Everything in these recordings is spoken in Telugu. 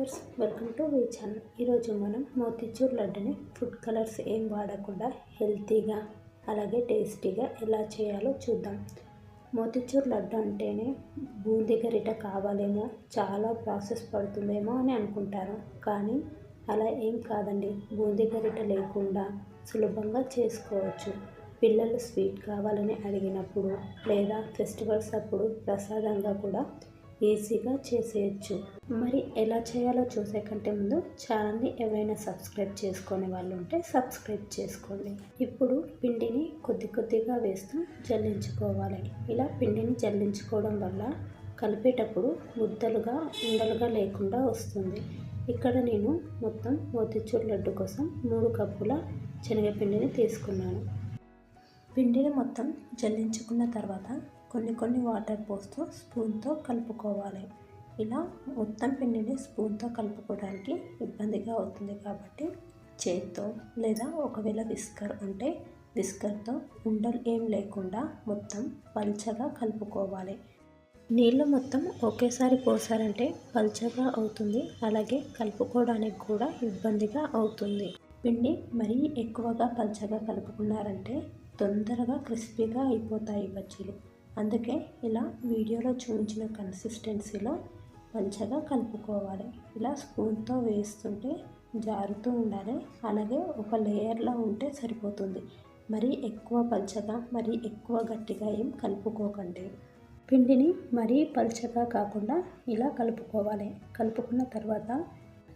వ్యూవర్స్ వెల్కమ్ టు మీ ఛానల్. ఈరోజు మనం మోతిచూర్ లడ్డుని ఫుడ్ కలర్స్ ఏం వాడకుండా హెల్తీగా అలాగే టేస్టీగా ఎలా చేయాలో చూద్దాం. మోతిచూర్ లడ్డు అంటేనే బూందీ గరిట కావాలేమో చాలా ప్రాసెస్ పడుతుందేమో అని అనుకుంటారు. కానీ అలా ఏం కాదండి. బూందీ గరిట లేకుండా సులభంగా చేసుకోవచ్చు. పిల్లలు స్వీట్ కావాలని అడిగినప్పుడు లేదా ఫెస్టివల్స్ అప్పుడు ప్రసాదంగా కూడా ఈజీగా చేసేయచ్చు. మరి ఎలా చేయాలో చూసే కంటే ముందు ఛానల్ని ఎవరైనా సబ్స్క్రైబ్ చేసుకునే వాళ్ళు ఉంటే సబ్స్క్రైబ్ చేసుకోండి. ఇప్పుడు పిండిని కొద్ది కొద్దిగా వేస్తూ జల్లించుకోవాలి. ఇలా పిండిని జల్లించుకోవడం వల్ల కలిపేటప్పుడు ముద్దలుగా ఉండలుగా లేకుండా వస్తుంది. ఇక్కడ నేను మొత్తం మోతిచూర్ లడ్డు కోసం మూడు కప్పుల శనగపిండిని తీసుకున్నాను. పిండిని మొత్తం జల్లించుకున్న తర్వాత కొన్ని కొన్ని వాటర్ పోస్తూ స్పూన్తో కలుపుకోవాలి. ఇలా మొత్తం పిండిని స్పూన్తో కలుపుకోవడానికి ఇబ్బందిగా అవుతుంది కాబట్టి చేత్తో లేదా ఒకవేళ విస్కర్ ఉంటే విస్కర్తో ఉండలు ఏం లేకుండా మొత్తం పల్చగా కలుపుకోవాలి. నీళ్ళు మొత్తం ఒకేసారి పోసారంటే పల్చగా అవుతుంది. అలాగే కలుపుకోవడానికి కూడా ఇబ్బందిగా అవుతుంది. పిండి మరీ ఎక్కువగా పల్చగా కలుపుకున్నారంటే తొందరగా క్రిస్పీగా అయిపోతాయి బజ్జీలు. అందుకే ఇలా వీడియోలో చూపించిన కన్సిస్టెన్సీలో మంచిగా కలుపుకోవాలి. ఇలా స్పూన్తో వేస్తుంటే జారుతూ ఉండాలి. అలాగే ఒక లేయర్లో ఉంటే సరిపోతుంది. మరీ ఎక్కువ పల్చగా మరీ ఎక్కువ గట్టిగా ఏం కలుపుకోకండి. పిండిని మరీ పల్చగా కాకుండా ఇలా కలుపుకోవాలి. కలుపుకున్న తర్వాత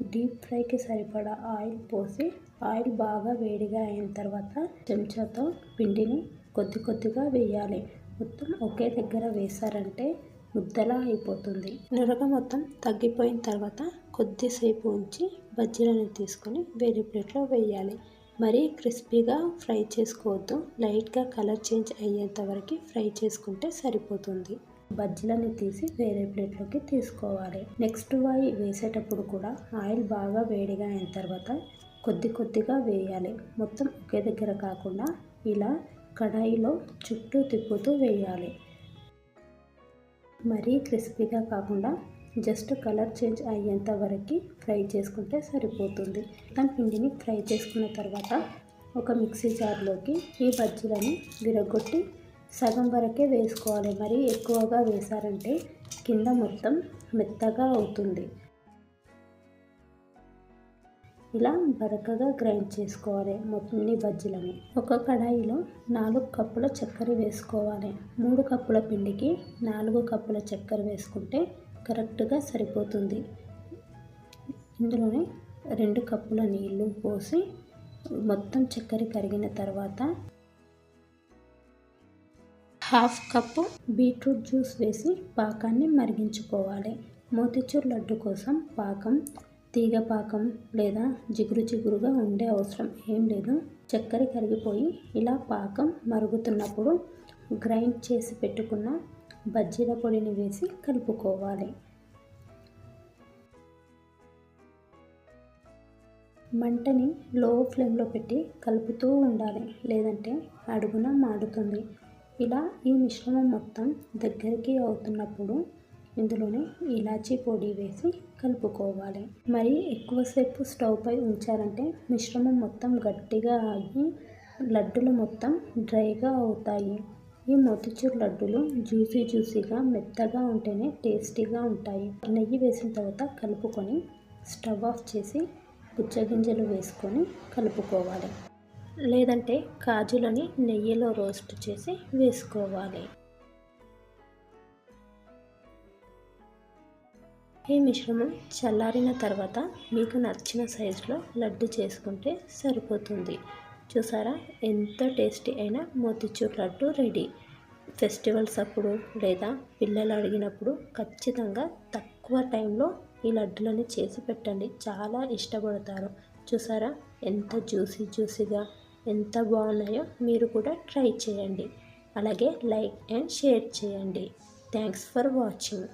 డీప్ ఫ్రైకి సరిపడా ఆయిల్ పోసి ఆయిల్ బాగా వేడిగా అయిన తర్వాత చెంచాతో పిండిని కొద్ది కొద్దిగా వేయాలి. మొత్తం ఒకే దగ్గర వేశారంటే ముద్దలా అయిపోతుంది. నురగ మొత్తం తగ్గిపోయిన తర్వాత కొద్దిసేపు ఉంచి బజ్జీలను తీసుకొని వేరే ప్లేట్లో వేయాలి. మరీ క్రిస్పీగా ఫ్రై చేసుకోవద్దు. లైట్గా కలర్ చేంజ్ అయ్యేంత వరకు ఫ్రై చేసుకుంటే సరిపోతుంది. బజ్జీలని తీసి వేరే ప్లేట్లోకి తీసుకోవాలి. నెక్స్ట్ వాయి వేసేటప్పుడు కూడా ఆయిల్ బాగా వేడిగా అయిన తర్వాత కొద్ది కొద్దిగా వేయాలి. మొత్తం ఒకే దగ్గర కాకుండా ఇలా కడాయిలో చుట్టూ తిప్పుతూ వేయాలి. మరీ క్రిస్పీగా కాకుండా జస్ట్ కలర్ చేంజ్ అయ్యేంత వరకు ఫ్రై చేసుకుంటే సరిపోతుంది. చికెన్ పిండిని ఫ్రై చేసుకున్న తర్వాత ఒక మిక్సీ జార్లోకి ఈ బజ్జీలని విరగొట్టి సగం వరకే వేసుకోవాలి. మరీ ఎక్కువగా వేసారంటే కింద మొత్తం మెత్తగా అవుతుంది. ఇలా బరకగా గ్రైండ్ చేసుకోవాలి మొత్తం బజ్జీలని. ఒక కడాయిలో నాలుగు కప్పుల చక్కెర వేసుకోవాలి. మూడు కప్పుల పిండికి నాలుగు కప్పుల చక్కెర వేసుకుంటే కరెక్ట్గా సరిపోతుంది. ఇందులోనే రెండు కప్పుల నీళ్ళు పోసి మొత్తం చక్కెర కరిగిన తర్వాత హాఫ్ కప్పు బీట్రూట్ జ్యూస్ వేసి పాకాన్ని మరిగించుకోవాలి. మోతిచూర్ లడ్డు కోసం పాకం తీగ పాకం లేదా జిగురు జిగురుగా ఉండే అవసరం ఏం లేదు. చక్కెర కరిగిపోయి ఇలా పాకం మరుగుతున్నప్పుడు గ్రైండ్ చేసి పెట్టుకున్న బజ్జీల పొడిని వేసి కలుపుకోవాలి. మంటని లో ఫ్లేమ్లో పెట్టి కలుపుతూ ఉండాలి లేదంటే అడుగున మాడుతుంది. ఇలా ఈ మిశ్రమం మొత్తం దగ్గరికి అవుతున్నప్పుడు ఇందులోనే ఇలాచీ పొడి వేసి కలుపుకోవాలి. మరి ఎక్కువసేపు స్టవ్ పై ఉంచారంటే మిశ్రమం మొత్తం గట్టిగా ఆగి లడ్డులు మొత్తం డ్రైగా అవుతాయి. ఈ మొతిచూర్ లడ్డులు జ్యూసీ జ్యూసీగా మెత్తగా ఉంటేనే టేస్టీగా ఉంటాయి. నెయ్యి వేసిన తర్వాత కలుపుకొని స్టవ్ ఆఫ్ చేసి పుచ్చగింజలు వేసుకొని కలుపుకోవాలి. లేదంటే కాజులని నెయ్యిలో రోస్ట్ చేసి వేసుకోవాలి. ఈ మిశ్రమం చల్లారిన తర్వాత మీకు నచ్చిన సైజులో లడ్డు చేసుకుంటే సరిపోతుంది. చూసారా? ఎంత టేస్టీ అయినా మోతిచూర్ లడ్డు రెడీ. ఫెస్టివల్స్ అప్పుడు లేదా పిల్లలు అడిగినప్పుడు ఖచ్చితంగా తక్కువ టైంలో ఈ లడ్డులని చేసి పెట్టండి. చాలా ఇష్టపడతారు. చూసారా? ఎంత జ్యూసీ జ్యూసీగా ఎంత బాగున్నాయో మీరు కూడా ట్రై చేయండి. అలాగే లైక్ అండ్ షేర్ చేయండి. Thanks for watching.